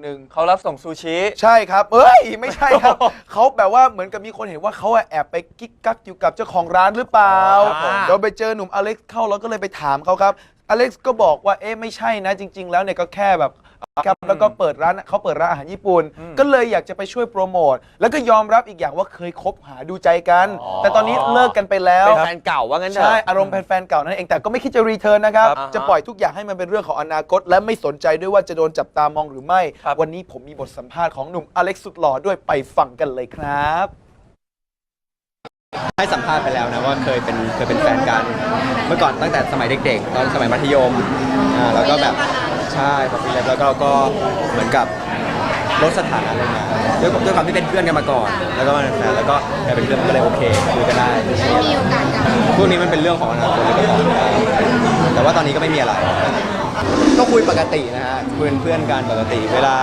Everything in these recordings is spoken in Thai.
หนึ่งเขารับส่งซูชิ ใช่ครับ เอ้ย ไม่ใช่ครับ เขาแบบว่าเหมือนกับมีคนเห็นว่าเขาอะแอบไปกิ๊กกักอยู่กับเจ้าของร้านหรือเปล่าครับผมเราไปเจอหนุ่มอเล็กซ์เข้าเราก็เลยไปถามเขาครับ อเล็กซ์ก็บอกว่า เอ๊ะ ไม่ใช่นะ จริง ๆ แล้วเนี่ยก็แค่แบบ ครับแล้วก็เปิดร้านเขาเปิดร้านอาหารญี่ปุ่น ก็เลยอยากจะไปช่วยโปรโมท แล้วก็ยอมรับอีกอย่างว่าเคยคบหาดูใจกัน แต่ตอนนี้เลิกกันไปแล้วเป็นแฟนเก่าว่างั้นเถอะใช่อารมณ์แฟนๆเก่านั่นเองแต่ก็ไม่คิดจะรีเทิร์นนะครับครับจะปล่อยทุกอย่างให้มันเป็นเรื่องของอนาคต และไม่สนใจด้วยว่าจะโดนจับตามองหรือไม่ครับวันนี้ผมมีบทสัมภาษณ์ของหนุ่มอเล็กซ์สุดหล่อด้วยไปฟังกันเลยครับให้สัมภาษณ์ไปแล้วนะว่าเคยเป็นเคยเป็นแฟนกัน เมื่อก่อนตั้งแต่สมัยเด็กๆ ตอนสมัยมัธยมอ่าแล้วก็แบบ ใช่พอปีแล้วแล้วก็ก็เหมือนกับลดสถานะลงมาด้วยด้วยความที่เป็นเพื่อนกันมาก่อน แล้วก็มาเป็นแฟนแล้วก็กลายเป็นเพื่อนก็เลยโอเคคุยกันได้ได้มีโอกาสกลับพวกนี้มันเป็นเรื่องของอนาคตเลยก็บอกไม่ได้แต่ว่าตอนนี้ก็ไม่มีอะไร ก็คุยปกตินะฮะคุยเป็นเพื่อนกันปกติ เวลา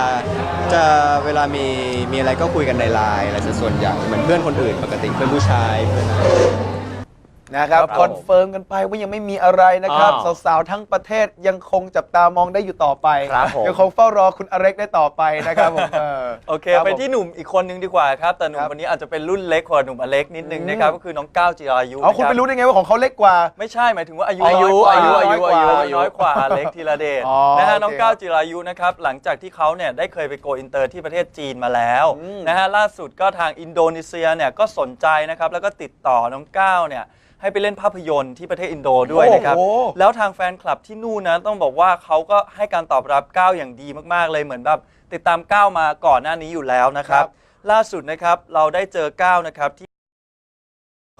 จะเวลามีมีอะไรก็คุยกันในไลน์อะไรซะส่วนใหญ่เหมือนเพื่อนคนอื่นปกติเพื่อนผู้ชายเพื่อนอะไร นะครับครับคอนเฟิร์มกันไปว่ายังไม่มีอะไรนะครับอ้าวสาวๆทั้งประเทศยังคงจับตามองได้อยู่ต่อไปครับผม ยังคงเฝ้ารอคุณอเล็กได้ต่อไปนะครับผมเออโอเคครับไปผม ที่หนุ่มอีกคนนึงดีกว่าครับ แต่หนุ่มครับ คนนี้อาจจะเป็นรุ่นเล็กกว่าหนุ่มอเล็กนิดนึงนะครับอืมก็คือน้องก้าวจิรายุเอาคุณนะไปบรู้ได้ไงว่าของเขาเล็กกว่า ไม่ใช่หมายถึงว่าอายุอายุน้อยกว่าอายุอายุอายุน้อยกว่าอเล็กธีรเดชอ๋อนะฮะโอเคน้องก้าวจิรายุนะครับหลังจากที่เขาเนี่ยได้เคยไปโกอินเตอร์ที่ประเทศจีนมาแล้วอืมนะฮะล่าสุดก็ทางอินโดนีเซียเนี่ยก็สนใจนะครับแล้วก็ติดต่อน้องก้าวเนี่ย ให้ไปเล่นภาพยนตร์ที่ประเทศอินโดด้วยนะครับ โอ้โห แล้วทางแฟนคลับที่นู่นนะต้องบอกว่าเขาก็ให้การตอบรับก้าวอย่างดีมากๆ เลยเหมือนแบบติดตามก้าวมาก่อนหน้านี้อยู่แล้วนะครับ ล่าสุดนะครับเราได้เจอก้าวนะครับที่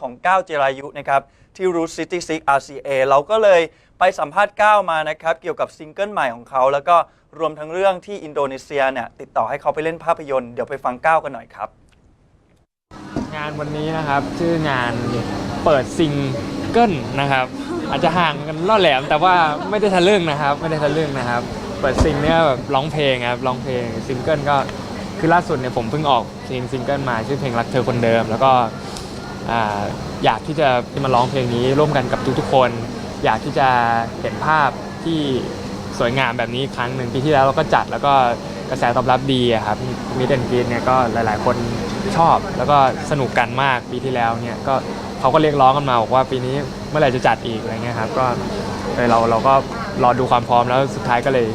ของก้าวเจรายุนะครับที่ Root City Six RCA เราก็เลยไปสัมภาษณ์ก้าวมานะครับเกี่ยวกับซิงเกิลใหม่ของเขา แล้วก็รวมทั้งเรื่องที่อินโดนีเซียเนี่ยติดต่อให้เขาไปเล่นภาพยนตร์เดี๋ยวไปฟังก้าวกันหน่อยครับ งานวันนี้นะครับชื่องาน เปิดซิงเกิลนะครับ อาจจะห่างกันล่อแหลมแต่ว่าไม่ได้ทะลึ่งนะครับ ไม่ได้ทะลึ่งนะครับ เปิดซิงเนี่ยแบบร้องเพลงครับร้องเพลงซิงเกิลก็คือล่าสุดเนี่ยผมเพิ่งออกเพลงซิงเกิลมาชื่อเพลงรักเธอคนเดิม แล้วก็อยากที่จะที่มาร้องเพลงนี้ร่วมกันกับทุกๆคน อยากที่จะเห็นภาพที่สวยงามแบบนี้ครั้งหนึ่งปีที่แล้วเราก็จัดแล้วก็กระแสตอบรับดีครับมิดนกีนเนี่ยก็หลายๆ คนชอบแล้วก็สนุกกันมากปีที่แล้วเนี่ยก็ เขาก็เรียกร้องกันมาบอกว่าปีนี้เมื่อไหร่จะจัดอีกอะไรเงี้ยครับก็เออเราเราก็รอดูความพร้อมแล้วสุดท้ายก็เลย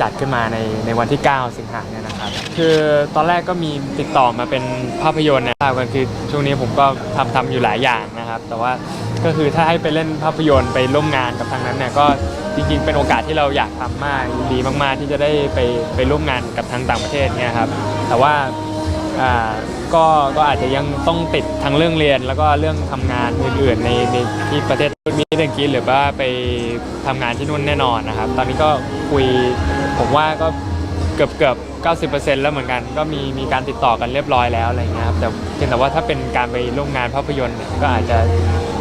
จัดขึ้นมาในในวันที่ 9 สิงหาเนี่ยนะครับ คือตอนแรกก็มีติดต่อมาเป็นภาพยนตร์นะครับกันคือช่วงนี้ผมก็ทำทำอยู่หลายอย่างนะครับ แต่ว่าก็คือถ้าให้ไปเล่นภาพยนตร์ไปร่วมงานกับทางนั้นเนี่ยก็จริงๆ เป็นโอกาสที่เราอยากทำมากดีมาก ๆ ที่จะได้ไปไปร่วมงานกับทางต่างประเทศเนี่ยครับแต่ว่าอ่า ก็ก็อาจจะยังต้องติดทั้งเรื่องเรียน แล้วก็เรื่องทำงานอื่นๆในในที่ประเทศมีเรื่องกินหรือว่าไปทำงานที่นู่นแน่นอนนะครับ ตอนนี้ก็คุยผมว่าก็เกือบเกือบ90%แล้วเหมือนกัน ก็มีมีการติดต่อกันเรียบร้อยแล้วอะไรเงี้ยครับแต่เพียงแต่ว่าถ้าเป็นการไปร่วมงานภาพยนตร์เนี่ยก็อาจจะ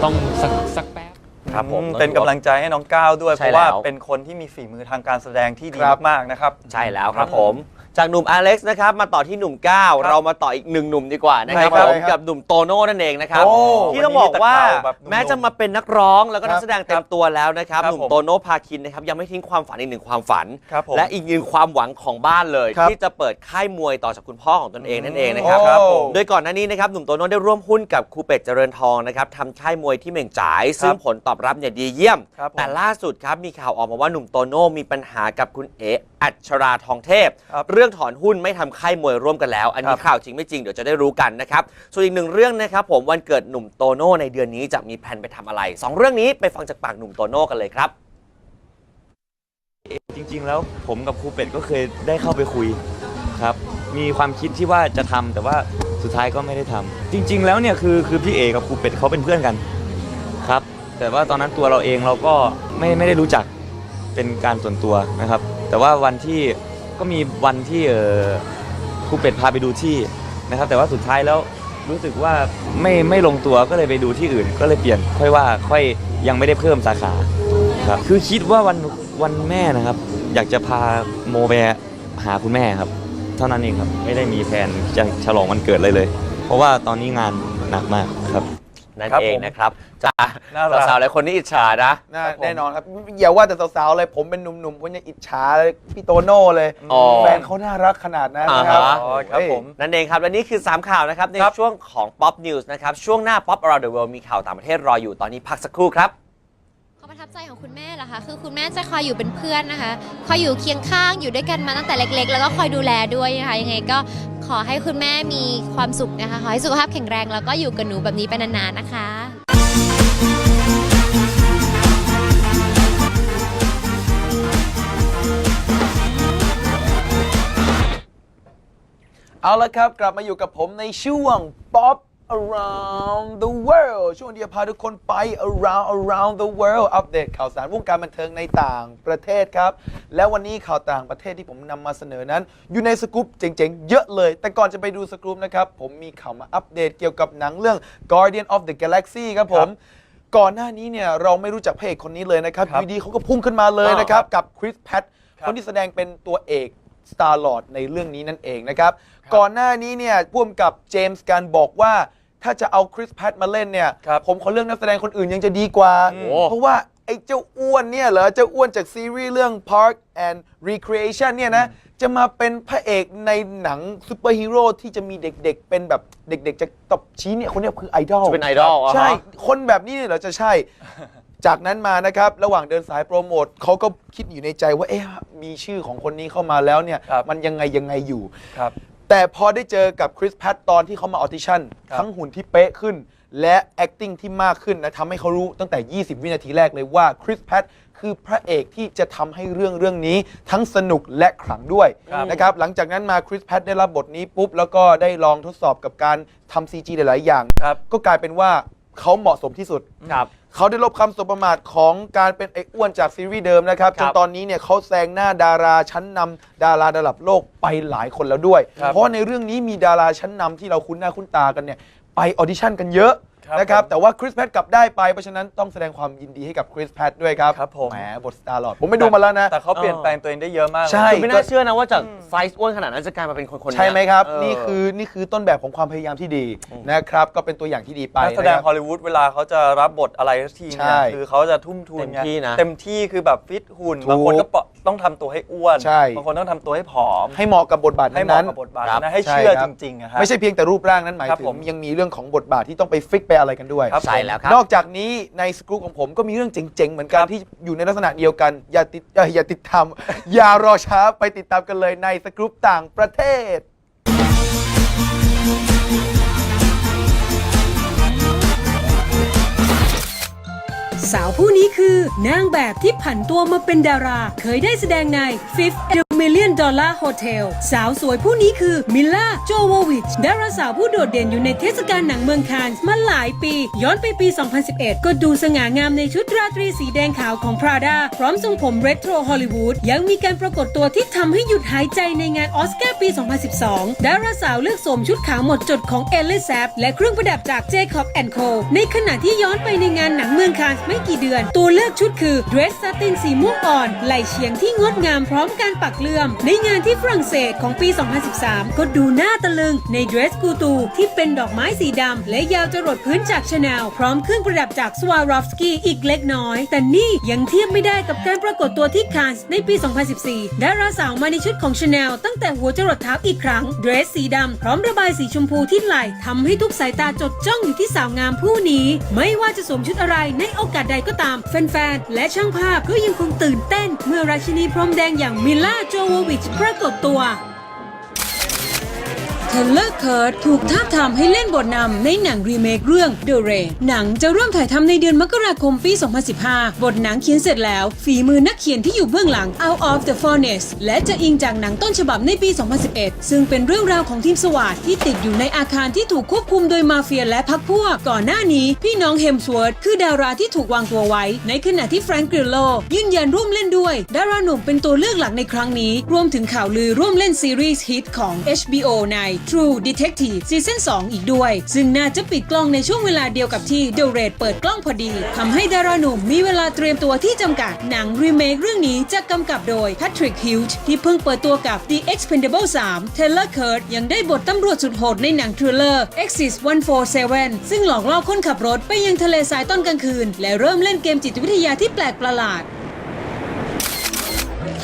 ต้องสักสักแป๊บ ครับผมอืเป็นกำลังใจให้น้องก้าวด้วย ใช่เพราะว่าแล้ว เป็นคนที่มีฝีมือทางการแสดงที่ดีครับ มากๆนะครับ ใช่แล้วครับผม จากหนุ่มอเล็กซ์นะครับมาต่อที่หนุ่มก้าวเรามาต่ออีกหนึ่งหนุ่มดีกว่านะครับใครครับผมกับหนุ่มโตโน่นั่นเองนะครับโอ้ที่ต้องบอกว่าวันนี้มีแต่ข่าวแบบหนุ่มๆแม้จะมาเป็นนักร้องแล้วก็ครันับกแสดงเต็มตัวแล้วนะครับครับหนุ่มผมโตโน่พาคินนะครับยังไม่ทิ้งความฝันอีกหนึ่งความฝันครับผมและอีกหนึ่งความหวังของบ้านเลยครับที่จะเปิดค่ายมวยต่อจากคุณพ่อของตนเองนั่นเองนะครับโอ้ครับผมโดยก่อนหน้านี้นะครับหนุ่มโตโน่ได้ร่วมหุ้นกับครูเป็ดเจริญทองนะครับทำค่ายมวยที่เหม่งจ่าย ซึ่งผลตอบรับเนี่ยดีเยี่ยมครับผมแต่ล่าสุดครับมีข่าวออกมาว่าหนุ่มโตโน่มีปัญหากับคุณเอ๋อัชราทองเทพครับเรื่องถอนหุ้นไม่ทำค่ายมวยร่วมกันแล้ว อันนี้ครับข่าวจริงไม่จริงเดี๋ยวจะได้รู้กันนะครับ ส่วนอีกหนึ่งเรื่องนะครับผมวันเกิดหนุ่มโตโน่ในเดือนนี้จะมีแผนไปทำอะไรสองเรื่องนี้ไปฟังจากปากหนุ่มโตโน่กันเลยครับ จริง ๆ แล้วผมกับครูเป็ดก็เคยได้เข้าไปคุยครับ มีความคิดที่ว่าจะทำแต่ว่าสุดท้ายก็ไม่ได้ทำจริง ๆ แล้วเนี่ยคือคือพี่เอกับครูเป็ดเขาเป็นเพื่อนกันครับ แต่ว่าตอนนั้นตัวเราเองเราก็ไม่ไม่ได้รู้จักเป็นการส่วนตัวนะครับ แต่ว่าวันที่ ก็มีวันที่เออครูเป็ดพาไปดูที่นะครับ แต่ว่าสุดท้ายแล้วรู้สึกว่าไม่ไม่ลงตัวก็เลยไปดูที่อื่น ก็เลยเปลี่ยนค่อยว่าค่อยยังไม่ได้เพิ่มสาขาครับคือคิดว่าวันวันแม่นะครับ อยากจะพาโมไปหาคุณแม่ครับ เท่านั้นเองครับ ไม่ได้มีแผนจะฉลองวันเกิดเลยเลย เพราะว่าตอนนี้งานหนักมากครับ นั่นครับเองผมนะครับจ้าน่ารัก สาวๆหลายคนนี่อิจฉานะ น่าครับผม แน่นอนครับอย่าว่าแต่สาวๆเลยผมเป็นหนุ่มๆผมยังอิจฉาเลยพี่โตโน่เลยอ๋อแฟนเขาน่ารักขนาดนั้นนะครับอ่าฮะ อ๋อครับผม นั่นเองครับ และนี่คือ 3 ข่าวนะครับ ในครับช่วงของ Pop News นะครับ ช่วงหน้า Pop Around the World มีข่าวต่างประเทศรออยู่ตอนนี้พักสักครู่ครับ ความประทับใจของคุณแม่เหรอคะ คือคุณแม่จะคอยอยู่เป็นเพื่อนนะคะ คอยอยู่เคียงข้างอยู่ด้วยกันมาตั้งแต่เล็ก ๆ แล้วก็คอยดูแลด้วยนะคะ ยังไงก็ขอให้คุณแม่มีความสุขนะคะ ขอให้สุขภาพแข็งแรงแล้วก็อยู่กับหนูแบบนี้ไปนานๆนะคะ เอาละครับ กลับมาอยู่กับผมในช่วงป๊อป Around the World ช่วงที่จะพาทุกคนไป around around the world อัปเดตข่าวสารวงการบันเทิงในต่างประเทศครับ และวันนี้ข่าวต่างประเทศที่ผมนำมาเสนอนั้น อยู่ในสกู๊ปเจ๋งๆ เยอะเลย แต่ก่อนจะไปดูสกู๊ปนะครับ ผมมีข่าวมาอัปเดตเกี่ยวกับหนังเรื่อง Guardian of the Galaxy ครับผม ก่อนหน้านี้เนี่ยเราไม่รู้จักพระเอกคนนี้เลยนะครับอครับยู่ดีเขาก็พุ่งขึ้นมาเลยนะครับกับคริสแพทครับคนที่แสดงเป็นตัวเอก Star Lord ในเรื่องนี้นั่นเองนะครับ ก่อนหน้านี้เนี่ยพ่วมกับเจมส์การบอกว่า ถ้าจะเอาคริสแพทมาเล่นเนี่ย ครับผมขอเรื่องนักแสดงคนอื่นยังจะดีกว่า โอ้ เพราะว่าไอ้เจ้าอ้วนเนี่ยเหรอ เจ้าอ้วนจากซีรีส์เรื่อง Park and Recreation เนี่ยนะ จะมาเป็นพระเอกในหนังซูเปอร์ฮีโร่ที่จะมีเด็กๆ เป็นแบบเด็กๆจะตบชี้เนี่ยคนเนี้ยคือไอดอล จะเป็นไอดอลอะฮะ ใช่ คนแบบนี้เนี่ยเหรอจะใช่ จากนั้นมานะครับ ระหว่างเดินสายโปรโมทเขาก็คิดอยู่ในใจว่า เอ๊ะ มีชื่อของคนนี้เข้ามาแล้วเนี่ย ครับ มันยังไงยังไงอยู่ ครับ แต่พอได้เจอกับคริสแพตตอนที่เขามาออดิชั่นครับ ทั้งหุ่นที่เป๊ะขึ้น และ acting ที่มากขึ้นนะทำให้เขารู้ตั้งแต่ 20 วินาทีแรกเลยว่าคริสแพตคือพระเอกที่จะทำให้เรื่องเรื่องนี้ทั้งสนุกและขลังด้วยครับนะครับหลังจากนั้นมาคริสแพตได้รับบทนี้ปุ๊บ แล้วก็ได้ลองทดสอบกับการทำ CG หลาย ๆ อย่าง ครับ ก็กลายเป็นว่าเขาเหมาะสมที่สุด ครับ เขาได้ลบคำสบประมาทของการเป็นไอ้อ้วนจากซีรีส์เดิมนะครับคจรันบตอนนี้เนี่ยเขาแซงหน้าดาราชั้นนำดาราระดับโลกไปหลายคนแล้วด้วย ครับเพราะว่าในเรื่องนี้มีดาราชั้นนำที่เราคุ้นหน้าคุ้นตากันเนี่ยไปออดิชั่นกันเยอะครับนะครับผม แต่ว่าคริสแพทกลับได้ไปเพราะฉะนั้นต้องแสดงความยินดีให้กับคริสแพทด้วยครับครับผม แหมบทสตาร์ลอดผมไม่ดูมาแล้วนะ แต่เขาเปลี่ยนแปลงตัวเองได้เยอะมากเลยใช่ คือไม่น่าเชื่อนะว่าจาก ไซส์อ้วนขนาดนั้นจะกลายมาเป็นคนคนๆใช่ไหมครับเออนี่คือนี่คือต้นแบบของความพยายามที่ดีนะครับ ก็เป็นตัวอย่างที่ดีไปนักแสดงนะครับฮอลลีวูดเวลาเขาจะรับบทอะไรสักทีใช่เนี่ยคือเขาจะทุ่มทุนเต็มไงที่นะ เต็มที่คือแบบฟิตหุ่นถูกบางคนก็ปะต้องทำตัวให้อ้วนใช่ บางคนต้องทำตัวให้ผอม ให้เหมาะกับบทบาทให้เหมาะนั้นกับบทบาทครับนะให้ใช่เชื่อครัจบริงๆอะฮะ ไม่ใช่เพียงแต่รูปร่างนั้นหมายครับถึผงมยังมีเรื่องของบทบาทที่ต้องไปฟิกไปอะไรกันด้วย ครับใช่แล้วครับ นอกจากนี้ในสกรูปของผมก็มีเรื่องเจ๋งๆ เหมือนกันที่อยู่ในลักษณะเดียวกัน อย่าติดเอ่ออย่าติดตาม อย่ารอช้าไปติดตามกันเลยในสกรูปต่างประเทศ สาวผู้นี้คือนางแบบที่ผันตัวมาเป็นดารา เคยได้แสดงใน Fifth a m e l i n Dollar Hotel สาวสวยผู้นี้คือมิลล่าโจโววิชดาราสาวผู้โดดเด่นอยู่ในเทศกาลหนังเมืองคานส์มาหลายปี ย้อนไปปี 2011 ก็ดูสง่างามในชุดราตรีสีแดงขาวของ Prada พร้อมทรงผมเรโทรฮอลลีวูดยังมีการปรากฏตัวที่ทำให้หยุดหายใจในงานออสการ์ปี 2012 ดาราสาวเลือกสวมชุดขาวหมดจดของเอลิซาบและเครื่องประดับจาก Jacob Co ในขณะที่ย้อนไปในงานหนังเมืองคานส์ไม่กี่เดือน ตัวเลือกชุดคือเดรสซาตินสีม่วงอ่อนไหลเฉียงที่งดงามพร้อมการปักเลื่อมในงานที่ฝรั่งเศสของปี 2013 ก็ดูน่าตะลึงในเดรสกูตูที่เป็นดอกไม้สีดำและยาวจรดพื้นจากชาแนลพร้อมเครื่องประดับจากสวารอฟสกี้อีกเล็กน้อย แต่นี่ยังเทียบไม่ได้กับการปรากฏตัวที่คานส์ในปี 2014 ดาราสาวมาในชุดของชาแนลตั้งแต่หัวจรดเท้าอีกครั้ง เดรสสีดำพร้อมระบายสีชมพูที่ไหล่ทำให้ทุกสายตาจดจ้องอยู่ที่สาวงามผู้นี้ ไม่ว่าจะสวมชุดอะไรในโอกาสใดก็ตามแฟนๆและช่างภาพก็ยังคงตื่นเต้น เมื่อราชินีพรมแดงอย่างมิล่าโจโววิชปรากฏตัว เทเลอร์เคิร์ดถูกท้าบทามให้เล่นบทนำในหนังรีเมคเรื่อง The Rain หนังจะเริ่มถ่ายทำในเดือนมกราคมปี 2015 บทหนังเขียนเสร็จแล้ว ฝีมือนักเขียนที่อยู่เบื้องหลัง Out of the Furnace และจะอิงจากหนังต้นฉบับในปี 2011 ซึ่งเป็นเรื่องราวของทีมสวาทที่ติดอยู่ในอาคารที่ถูกควบคุมโดยมาเฟียและพักพวก ก่อนหน้านี้ พี่น้องเฮมสว r ร์คือดาราที่ถูกวางตัวไว้ ในขณะที่แฟรงก์กริลโลยืนยันร่วมเล่นด้วยดาราหนุ่มเป็นตัวเลือกหลักในครั้งนี้ รวมถึงข่าวลือร่วมเล่นซีรีส์ฮิตของ HBO ใน True Detective ซีซั่น2 อีกด้วย ซึ่งน่าจะปิดกล้องในช่วงเวลาเดียวกับที่ The Raid เปิดกล้องพอดีทำให้ดาราหนุ่มมีเวลาเตรียมตัวที่จำกัด หนังรีเมคเรื่องนี้จะกำกับโดย Patrick Hughes ที่เพิ่งเปิดตัวกับ The Expendable 3 Taylor Kurt ยังได้บทตำรวจสุดโหดในหนังทริลเลอร์ Exit 147 ซึ่งหลอกล่อคนขับรถไปยังทะเลทรายตอนกลางคืน และเริ่มเล่นเกมจิตวิทยาที่แปลกประหลาด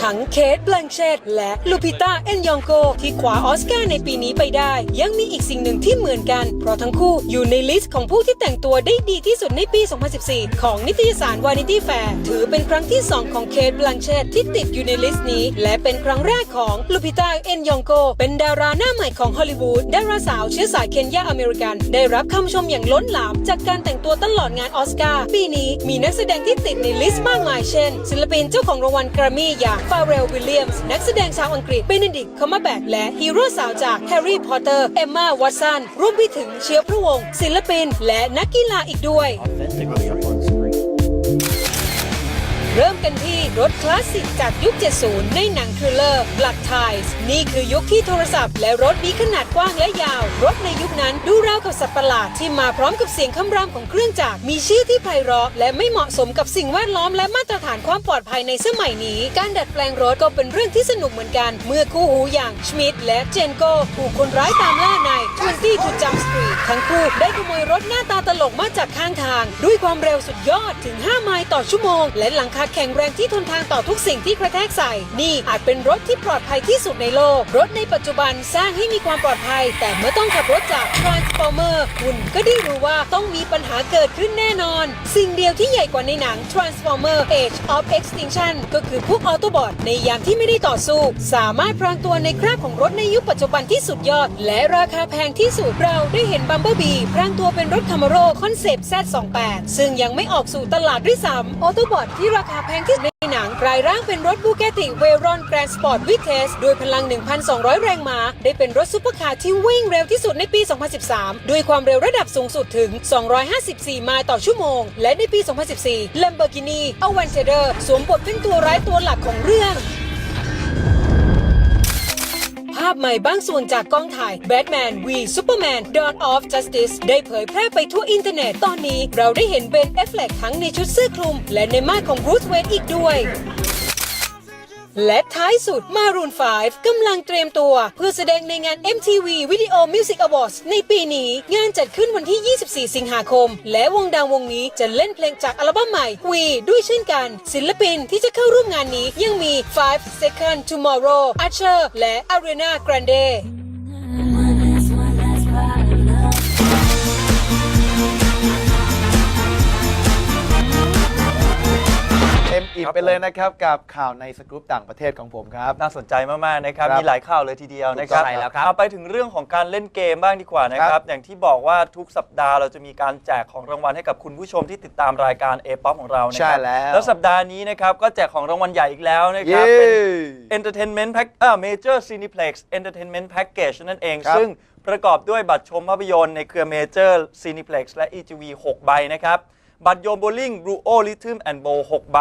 ทั้งเคทแบลงเชตและลูปิต้าเอนยองโกที่คว้าออสการ์ในปีนี้ไปได้ ยังมีอีกสิ่งหนึ่งที่เหมือนกัน เพราะทั้งคู่อยู่ในลิสต์ของผู้ที่แต่งตัวได้ดีที่สุดในปี 2014 ของนิตยสาร Vanity Fair ถือเป็นครั้งที่ 2 ของเคทแบลงเชตที่ติดอยู่ในลิสต์นี้ และเป็นครั้งแรกของลูปิต้าเอนยองโกเป็นดาราหน้าใหม่ของฮอลลีวูดดาราสาวเชื้อสายเคนยาอเมริกัน ได้รับคำชมอย่างล้นหลาม จากการแต่งตัวตลอดงานออสการ์ปีนี้มีนักแสดงที่ติดในลิสต์มากมายเช่น ศิลปินเจ้าของรางวัลแกรมมี่อย่างฟาเรลวิลเลียมส์นักแสดงชาวอังกฤษเบเนดิกต์คัมเบอร์แบทและฮีโร่สาวจากแฮร์รี่พอตเตอร์เอมมาวัตสันรวมไปถึงเชื้อพระวงศ์ศิลปิน และนักกีฬาอีกด้วย เริ่มกันที่ รถคลาสสิกจากยุค 70 ในหนังทริลเลอร์ Black Ties นี่คือยุคที่โทรศัพท์และรถมีขนาดกว้างและยาว รถในยุคนั้นดูราวกับสัตว์ประหลาดที่มาพร้อมกับเสียงคำรามของเครื่องจักร มีชื่อที่ไพเราะและไม่เหมาะสมกับสิ่งแวดล้อมและมาตรฐานความปลอดภัยในสมัยนี้ การดัดแปลงรถก็เป็นเรื่องที่สนุกเหมือนกัน เมื่อคู่หูอย่างชมิดและเจนโกถูกคนร้ายตามล่าใน20 to Jump Street ทั้งคู่ได้ขโมยรถหน้าตาตลกมาจากข้างทาง ด้วยความเร็วสุดยอดถึง 5 ไมล์ต่อชั่วโมง และหลังคาแข็งแรงที่ทนทานต่อทุกสิ่งที่กระแทกใส่ นี่อาจเป็นรถที่ปลอดภัยที่สุดในโลก รถในปัจจุบันสร้างให้มีความปลอดภัย แต่เมื่อต้องขับรถจาก Transformer คุณก็ได้รู้ว่าต้องมีปัญหาเกิดขึ้นแน่นอน สิ่งเดียวที่ใหญ่กว่าในหนัง Transformer Age of Extinction ก็คือพวกออโตบอทในยามที่ไม่ได้ต่อสู้ สามารถพรางตัวในคราบของรถในยุคปัจจุบันที่สุดยอด และราคาแพงที่สุดเราได้เห็นบัมเบอร์บีพรางตัวเป็นรถคามาโรคอนเซปต์ Z28 ซึ่งยังไม่ออกสู่ตลาดด้วยซ้ำออโตบอทที่ราคาแพงที่สุด กลายร่างเป็นรถบูเกติเวรอนแกรนด์สปอร์ตวิเทสด้วยพลัง 1,200 แรงม้า ได้เป็นรถซุปเปอร์คาร์ที่วิ่งเร็วที่สุดในปี 2013 ด้วยความเร็วระดับสูงสุดถึง 254 ไมล์ต่อชั่วโมง และในปี 2014 Lamborghini Aventador สวมบทเป็นตัวร้ายตัวหลักของเรื่อง ภาพใหม่บางส่วนจากกล้องถ่าย Batman v Superman Dawn of Justice ได้เผยแพร่ไปทั่วอินเทอร์เน็ต ตอนนี้เราได้เห็นเบนเอฟเฟลกทั้งในชุดเสื้อคลุม และในมาดของบรูซเวนอีกด้วย และท้ายสุด Maroon 5 กำลังเตรียมตัว เพื่อแสดงในงาน MTV Video Music Awards ในปีนี้ งานจัดขึ้นวันที่ 24 สิงหาคม และวงดังวงนี้จะเล่นเพลงจากอัลบั้มใหม่ We ด้วยเช่นกัน ศิลปินที่จะเข้าร่วมงานนี้ยังมี 5 Second Tomorrow Archer และ Ariana Grande ต็มอิ่มไปเลยนะครับกับข่าวในสกู๊ปต่างประเทศของผมครับ น่าสนใจมากๆนะครับครับมีหลายข่าวเลยทีเดียวนะครับถูกต้องใช่แล้วครับเอาไปถึงเรื่องของการเล่นเกมบ้างดีกว่านะคครัรับบอย่างที่บอกว่าทุกสัปดาห์เราจะมีการแจกของรางวัลให้กับคุณผู้ชมที่ติดตามรายการ a p o p ของเรานะคใช่รัแล้วแล้วสัปดาห์นี้นะครับก็แจกของรางวัลใหญ่อีกแล้วนะครับเย้เป็น Entertainment Pack เอ่อ Major Cineplex Entertainment Package นั่นเองครับซึ่งประกอบด้วยบัตรชมภาพยนตร์ในเครือ Major Cineplex และ EGV 6 ใบนะครับ บัตรโยนโบลิ่ง Blue O Rhythm and Bow 6ใบ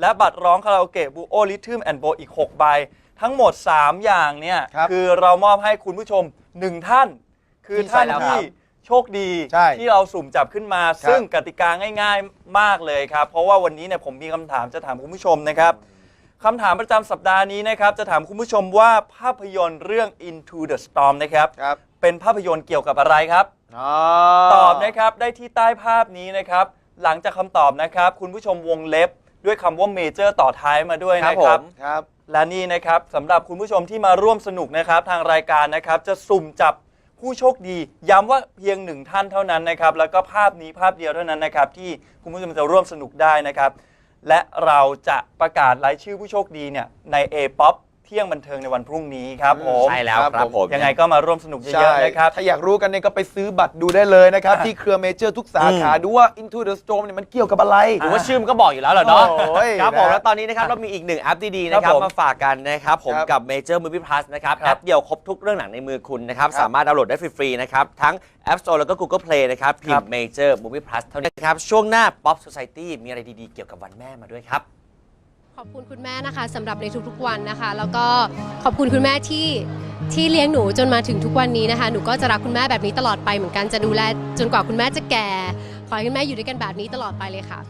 และบัตรร้องคาราโอเกะ Blue O Rhythm and Bow อีก 6 ใบ ทั้งหมด 3 อย่างเนี่ยครับคือเรามอบให้คุณผู้ชม 1 ท่าน คือที่ท่านใช่แล้วที่ครับโชคดีใช่ที่เราสุ่มจับขึ้นมา ครับ ซึ่งกติกาง่ายๆมากเลยครับ เพราะว่าวันนี้เนี่ยผมมีคำถามจะถามคุณผู้ชมนะครับ คำถามประจำสัปดาห์นี้นะครับ จะถามคุณผู้ชมว่าภาพยนตร์เรื่อง Into the Storm นะครับ ครับเป็นภาพยนตร์เกี่ยวกับอะไรครับ ตอบนะครับได้ที่ใต้ภาพนี้นะครับ หลังจากคำตอบนะครับ คุณผู้ชมวงเล็บด้วยคำว่าเมเจอร์ต่อท้ายมาด้วยนะคครัรับบผมครับ และนี่นะครับสำหรับคุณผู้ชมที่มาร่วมสนุกนะครับ ทางรายการนะครับ จะสุ่มจับผู้โชคดี ย้ำว่าเพียงหนึ่งท่านเท่านั้นนะครับ แล้วก็ภาพนี้ภาพเดียวเท่านั้นนะครับ ที่คุณผู้ชมจะร่วมสนุกได้นะครับ และเราจะประกาศรายชื่อผู้โชคดีเนี่ยใน a p o p เที่ยงบันเทิงในวันพรุ่งนี้ครับผมใช่แล้วครับครับผม ยังไงก็มาร่วมสนุกเยใช่อะๆนะครับ ถ้าอยากรู้กันเนี่ยก็ไปซื้อบัตรดูได้เลยนะครับอะที่เครือเมเจอร์ทุกสาขา ดูว่า Into the Storm เนี่ยมันเกี่ยวกับอะไร หรือว่าชื่อมันก็บอกอยู่แล้วเหรอเนาะโอ้ยครับผมนะแล้วตอนนี้นะครับเรามีอีกหนึ่งแอปดีๆนะคครัรับบผมมาฝากกันนะครับผมครับกับ Major Movie Plus นะครับครับแอปเดียวครบทุกเรื่องหนังในมือคุณนะครับครับสามารถดาวน์โหลดได้ฟรีๆนะครับทั้ง App Store แล้วก็ Google Play นะครับพิครัมบพ์ Major Movie Plus เท่านั้นครับช่วงหน้า Pop Society มีอะไรดีๆเกี่ยวกับวันแม่มาด้วยครับ ขอบคุณคุณแม่นะคะสำหรับในทุกๆวันนะคะ แล้วก็ขอบคุณคุณแม่ที่ที่เลี้ยงหนูจนมาถึงทุกวันนี้นะคะ หนูก็จะรักคุณแม่แบบนี้ตลอดไปเหมือนกันจะดูแลจนกว่าคุณแม่จะแก่ ขอให้คุณแม่อยู่ด้วยกันแบบนี้ตลอดไปเลยค่ะ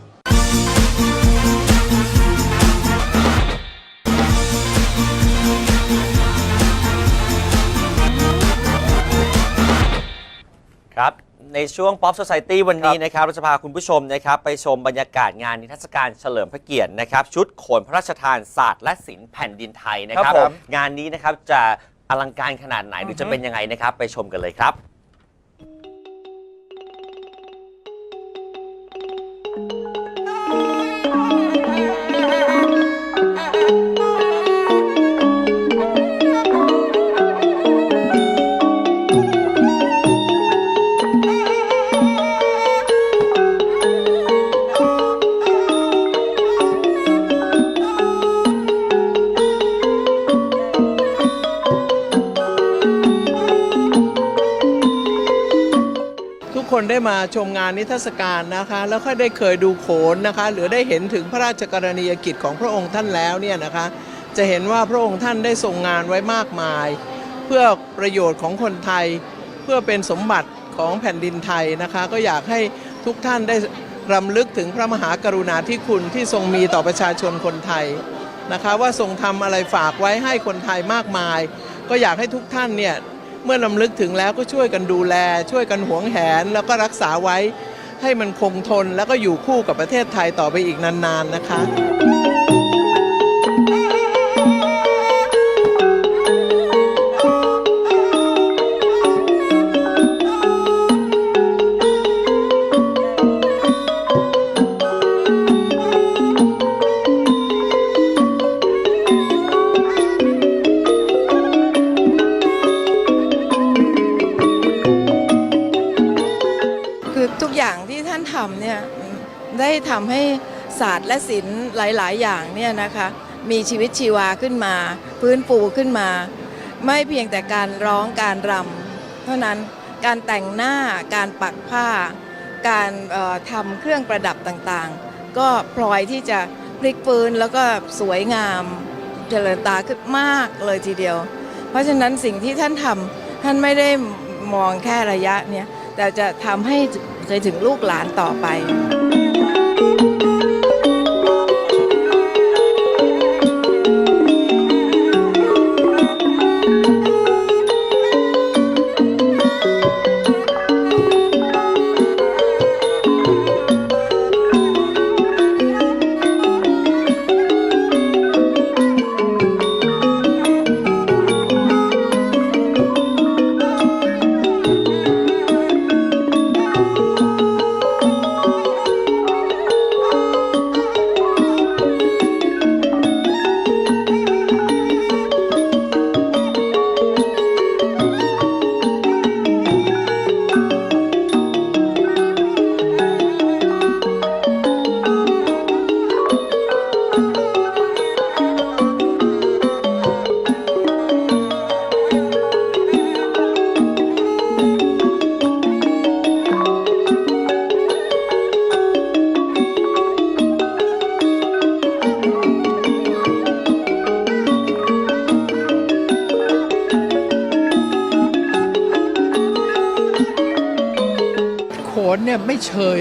ครับ ในช่วง Pop Society วันนี้นะครับเราจะพาคุณผู้ชมนะครับไปชมบรรยากาศงานนิทรรศการเฉลิมพระเกียรตินะครับ ชุดโขนพระราชทานศาสตร์และศิลป์แผ่นดินไทยนะคครัรับบผม งานนี้นะครับจะอลังการขนาดไหนหรือจะเป็นยังไงนะครับไปชมกันเลยครับทุ มาชมงานนิทรรศการนะคะ แล้วก็ได้เคยดูโขนนะคะ หรือได้เห็นถึงพระราชกรณียกิจของพระองค์ท่านแล้วเนี่ยนะคะ จะเห็นว่าพระองค์ท่านได้ทรงงานไว้มากมาย เพื่อประโยชน์ของคนไทย เพื่อเป็นสมบัติของแผ่นดินไทยนะคะ ก็อยากให้ทุกท่านได้รำลึกถึงพระมหากรุณาธิคุณที่ทรงมีต่อประชาชนคนไทยนะคะ ว่าทรงทำอะไรฝากไว้ให้คนไทยมากมาย ก็อยากให้ทุกท่านเนี่ย เมื่อลำลึกถึงแล้วก็ช่วยกันดูแล ช่วยกันหวงแหน แล้วก็รักษาไว้ให้มันคงทนแล้วก็อยู่คู่กับประเทศไทยต่อไปอีกนานๆนะคะ ได้ทำให้ศาสตร์และศิลป์หลาย ๆ อย่างเนี่ยนะคะมีชีวิตชีวาขึ้นมา พื้นฟูขึ้นมา ไม่เพียงแต่การร้องการรำเท่านั้นการแต่งหน้าการปักผ้า การทำเครื่องประดับต่าง ๆ ก็พลอยที่จะพลิกฟื้นแล้วก็สวยงามเจริญตาขึ้นมากเลยทีเดียว เพราะฉะนั้นสิ่งที่ท่านทำท่านไม่ได้มองแค่ระยะเนี้ยแต่จะทำให้ เคยถึงลูกหลานต่อไป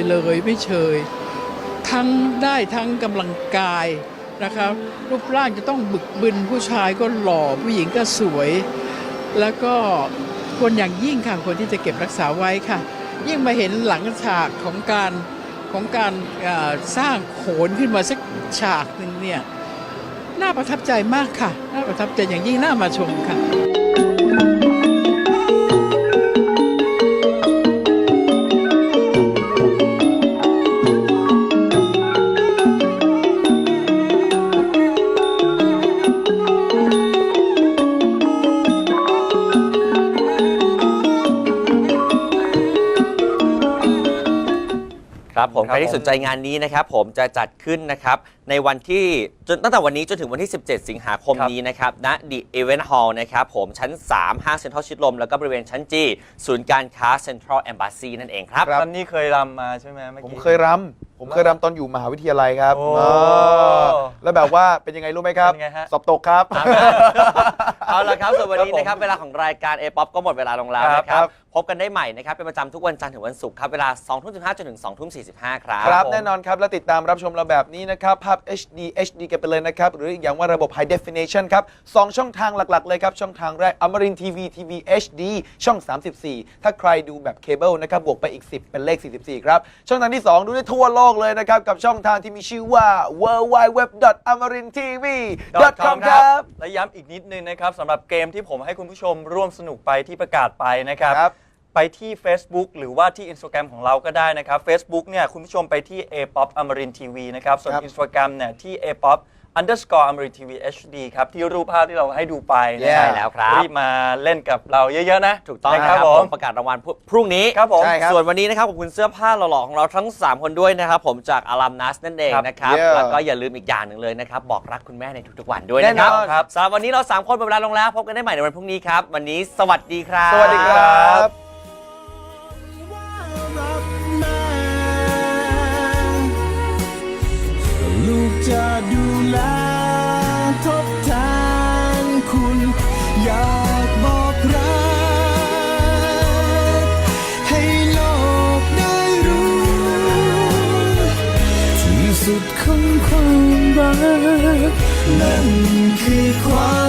เลยไม่เชย ทั้งได้ทั้งกำลังกายนะครับ รูปร่างจะต้องบึกบึนผู้ชายก็หล่อผู้หญิงก็สวย แล้วก็ควรอย่างยิ่งค่ะควรที่จะเก็บรักษาไว้ค่ะ ยิ่งมาเห็นหลังฉากของการของการสร้างโขนขึ้นมาสักฉากหนึ่งเนี่ยน่าประทับใจมากค่ะ น่าประทับใจอย่างยิ่งน่ามาชมค่ะ ครับผมครับใครที่สนใจงานนี้นะครับผมจะจัดขึ้นนะครับ ในวันที่จนตั้งแต่วันนี้จนถึงวันที่ 17 สิงหาคมครับนี้นะครับณ The Event Hall นะครับผมชั้น 3 ห้างเซ็นทรัลชิดลม แล้วก็บริเวณชั้นจีศูนย์การค้า Central Embassy นั่นเองครับซันนี่เคยรำมาใช่ไหมเมื่อผมกี้ เคยรผมเคยรำตอนอยู่มหาวิทยาลัยครับโอ้อ๋อแล้วแบบว่าเป็นยังไงรู้ไหมครับ เป็นไงฮะ สอบตกครับ เอาละครับส่วนวันนี้ครับผมนะครับเวลาของรายการ A-POP ก็หมดเวลาลงแล้วครับนะครับครับพบกันได้ใหม่นะครับ เป็นประจำทุกวันจันทร์ถึงวันศุกร์ครับ เวลา2ทุ่ม15จนถึง2ทุ่ม45 ครับ ครับผมแน่นอนครับ และติดตามรับชมเราแบบนี้นะครับ ภาพ HD HD กันไปเลยนะครับ หรืออีกอย่างว่าระบบ High Definition ครับสองช่องทางหลัก ๆ เลยครับ ช่องทางแรกอมรินทีวีทีวี HD ช่อง 34 ถ้าใครดูแบบเคเบิลนะครับ บวกไปอีก 10 เป็นเลข 44 ครับ ช่องทางที่ 2 ดูได้ทั่วโลกเลยนะครับ กับช่องทางที่มีชื่อว่า w w w a m a r i n t v com ครับ และย้ำอีกนิดนึงนะครับสำหรับเกมที่ผมให้คุณผู้ชมร่วมสนุกไปที่ประกาศไปนะครับครับ ไปที่ Facebook หรือว่าที่ Instagram ของเราก็ได้นะครับ Facebook เนี่ยคุณผู้ชมไปที่ A-POP Amarin TV นะครับ ส่วนครับ Instagram เนี่ยที่ A-POP underscore Amarin TV HD ครับ ที่รูปภาพที่เราให้ดูไปนะ Yeah ใช่แล้วครับรีบมาเล่นกับเราเยอะ ๆ นะ ถูกต้องนะนะคครัรับบผผมมประกาศรางวัลพรุ่งนี้ครับผมใช่ครับส่วนวันนี้นะครับขอบคุณเสื้อผ้าหล่อๆของเราทั้ง 3 คนด้วยนะครับ ผมจากอารัมนัสนั่นเองครับนะครับ Yeah แล้วก็อย่าลืมอีกอย่างหนึ่งเลยนะครับ บอกรักคุณแม่ในทุกๆวันด้วยแน่นะคนรับอนครับสำหรับวันนี้เรา 3 คนหมดเวลาลงแล้วพบกันได้ใหม่ในวันพรุ่งนี้ครับวันนี้ สวัสดีครับ สวัสดีครับ จะดูแลทบแทนคุณ อยากบอกรักให้โลกได้รู้ ที่สุดของความรักนั่นคือความ